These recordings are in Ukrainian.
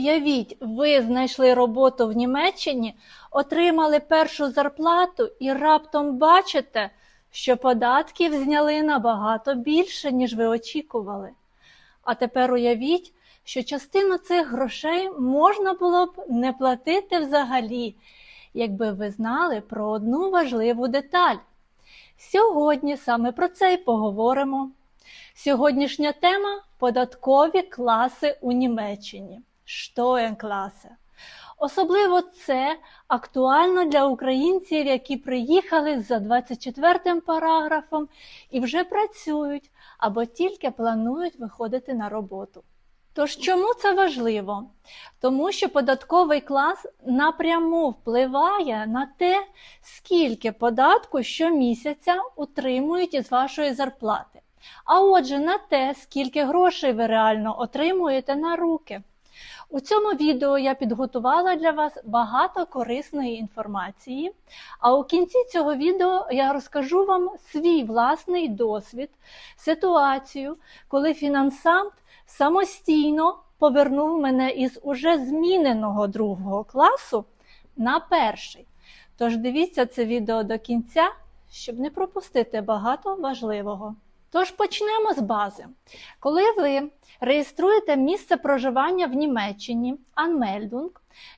Уявіть, ви знайшли роботу в Німеччині, отримали першу зарплату і раптом бачите, що податків зняли набагато більше, ніж ви очікували. А тепер уявіть, що частину цих грошей можна було б не платити взагалі, якби ви знали про одну важливу деталь. Сьогодні саме про це й поговоримо. Сьогоднішня тема податкові класи у Німеччині. Штоєнкласи. Особливо це актуально для українців, які приїхали за 24 параграфом і вже працюють або тільки планують виходити на роботу. Тож чому це важливо? Тому що податковий клас напряму впливає на те, скільки податку щомісяця утримують із вашої зарплати. А отже, на те, скільки грошей ви реально отримуєте на руки. У цьому відео я підготувала для вас багато корисної інформації, а у кінці цього відео я розкажу вам свій власний досвід, ситуацію, коли фінансант самостійно повернув мене із уже зміненого другого класу на перший. Тож дивіться це відео до кінця, щоб не пропустити багато важливого. Тож почнемо з бази. Коли ви реєструєте місце проживання в Німеччині Anmeldung,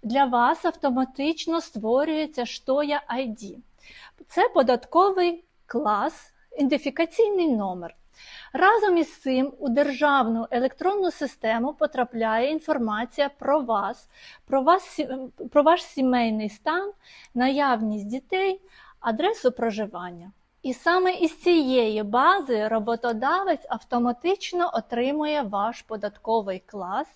для вас автоматично створюється Штоя ID. Це податковий клас, ідентифікаційний номер. Разом із цим у державну електронну систему потрапляє інформація про вас, про, вас, про ваш сімейний стан, наявність дітей, адресу проживання. І саме із цієї бази роботодавець автоматично отримує ваш податковий клас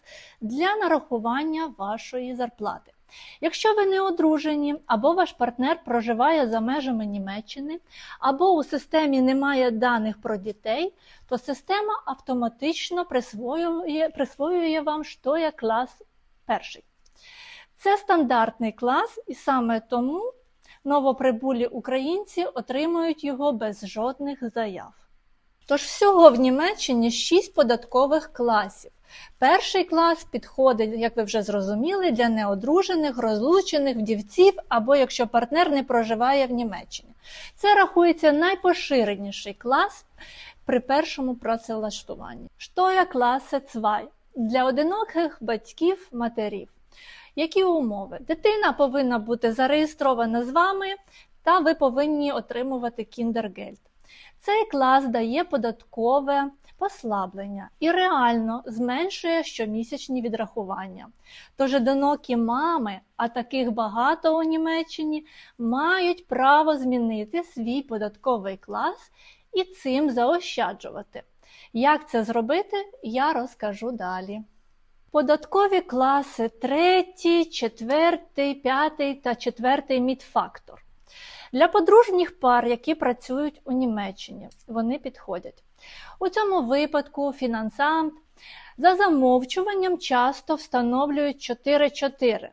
для нарахування вашої зарплати. Якщо ви не одружені, або ваш партнер проживає за межами Німеччини, або у системі немає даних про дітей, то система автоматично присвоює, присвоює вам є клас перший. Це стандартний клас, і саме тому новоприбулі українці отримують його без жодних заяв. Тож всього в Німеччині 6 податкових класів. Перший клас підходить, як ви вже зрозуміли, для неодружених, розлучених вдівців або якщо партнер не проживає в Німеччині. Це рахується найпоширеніший клас при першому працевлаштуванні. Штоя класи 2 для одиноких батьків матерів. Які умови? Дитина повинна бути зареєстрована з вами, та ви повинні отримувати кіндергельд. Цей клас дає податкове послаблення і реально зменшує щомісячні відрахування. Тож одинокі мами, а таких багато у Німеччині, мають право змінити свій податковий клас і цим заощаджувати. Як це зробити, я розкажу далі. Податкові класи 3, 4, 5 та 4 мідфактор. Для подружніх пар, які працюють у Німеччині, вони підходять. У цьому випадку фінансант за замовчуванням часто встановлюють 4-4.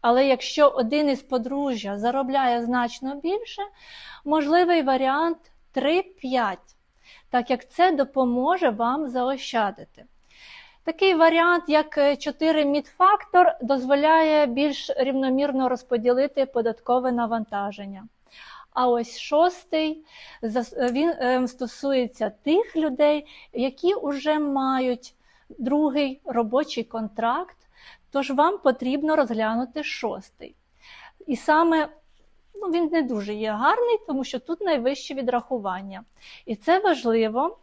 Але якщо один із подружжя заробляє значно більше, можливий варіант 3-5, так як це допоможе вам заощадити. Такий варіант, як 4 мідфактор, дозволяє більш рівномірно розподілити податкове навантаження. А ось шостий він стосується тих людей, які вже мають другий робочий контракт, тож вам потрібно розглянути шостий. І саме ну, він не дуже є гарний, тому що тут найвище відрахування. І це важливо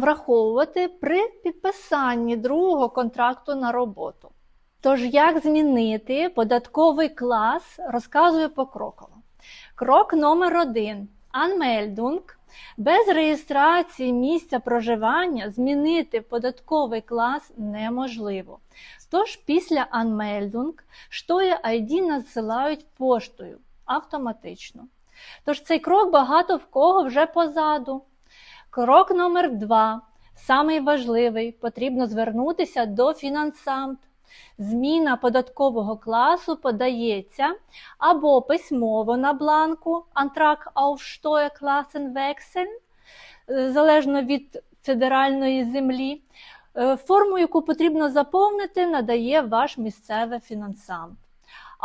враховувати при підписанні другого контракту на роботу. Тож, як змінити податковий клас, розказую покроково. Крок номер один. Анмельдунг. Без реєстрації місця проживання змінити податковий клас неможливо. Тож після Анмельдунг штоє ID надсилають поштою автоматично. Тож цей крок багато в кого вже позаду. Крок номер два. Самий важливий, потрібно звернутися до фінансамт. Зміна податкового класу подається або письмово на бланку Antrag auf Steuerklassenwechsel, залежно від федеральної землі, Е, Форму, яку потрібно заповнити, надає ваш місцевий фінансант.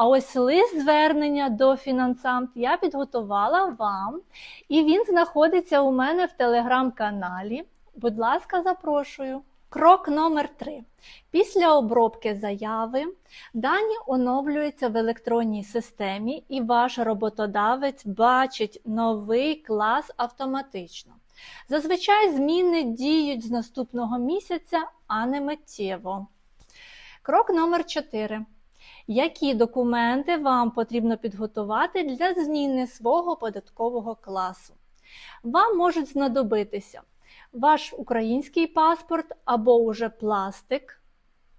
А ось лист звернення до фінансант я підготувала вам, і він знаходиться у мене в телеграм-каналі. Будь ласка, запрошую. Крок номер 3. Після обробки заяви дані оновлюються в електронній системі, і ваш роботодавець бачить новий клас автоматично. Зазвичай зміни діють з наступного місяця, а не миттєво. Крок номер 4. Які документи вам потрібно підготувати для зміни свого податкового класу? Вам можуть знадобитися ваш український паспорт або уже пластик,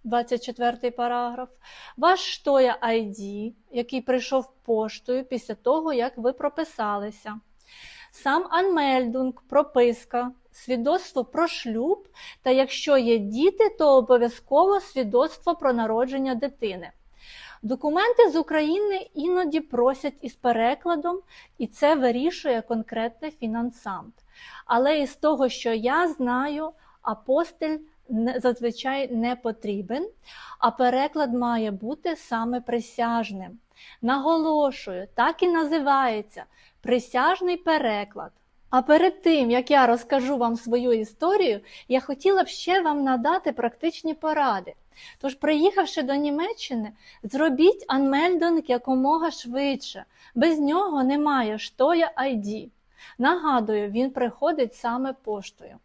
24 параграф, ваш штоя ID, який прийшов поштою після того, як ви прописалися, сам анмельдунг, прописка, свідоцтво про шлюб, та якщо є діти, то обов'язково свідоцтво про народження дитини. Документи з України іноді просять із перекладом, і це вирішує конкретний фінансант. Але із того, що я знаю, апостиль зазвичай не потрібен, а переклад має бути саме присяжним. Наголошую, так і називається присяжний переклад. А перед тим, як я розкажу вам свою історію, я хотіла б ще вам надати практичні поради. Тож, приїхавши до Німеччини, зробіть анмельдинг якомога швидше. Без нього немає штоя ID. Нагадую, він приходить саме поштою.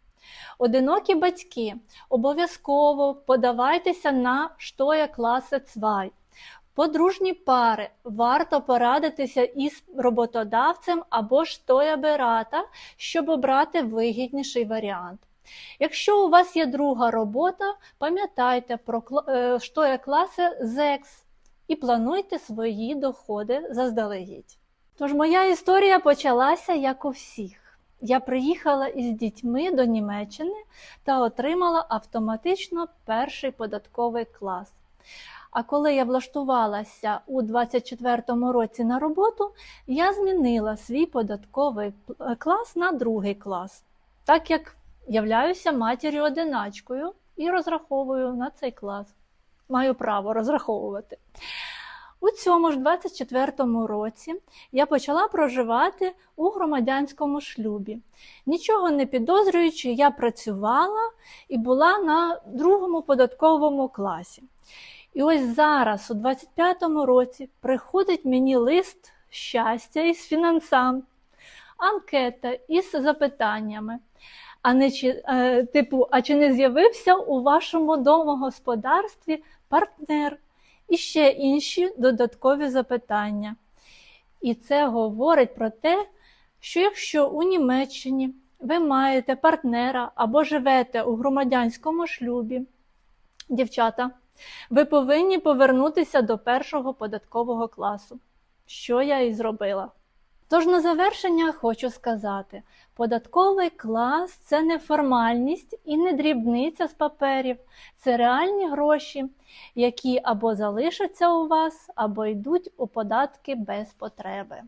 Одинокі батьки обов'язково подавайтеся на штоя класи Цвай. Подружні пари варто порадитися із роботодавцем або штоя берата, щоб обрати вигідніший варіант. Якщо у вас є друга робота, пам'ятайте про кла- е, ЗЕКС і плануйте свої доходи заздалегідь. Тож моя історія почалася як у всіх. Я приїхала із дітьми до Німеччини та отримала автоматично перший податковий клас. А коли я влаштувалася у 24-му році на роботу, я змінила свій податковий клас на другий клас, так як являюся матір'ю одиначкою і розраховую на цей клас. Маю право розраховувати. У цьому ж 24-му році я почала проживати у громадянському шлюбі. Нічого не підозрюючи, я працювала і була на другому податковому класі. І ось зараз, у 25-му році, приходить мені лист щастя із фінансам, анкета із запитаннями. А не чи, е, типу, а чи не з'явився у вашому домогосподарстві партнер? І ще інші додаткові запитання. І це говорить про те, що якщо у Німеччині ви маєте партнера або живете у громадянському шлюбі, дівчата, ви повинні повернутися до першого податкового класу, що я і зробила. Тож на завершення хочу сказати: податковий клас це не формальність і не дрібниця з паперів, це реальні гроші, які або залишаться у вас, або йдуть у податки без потреби.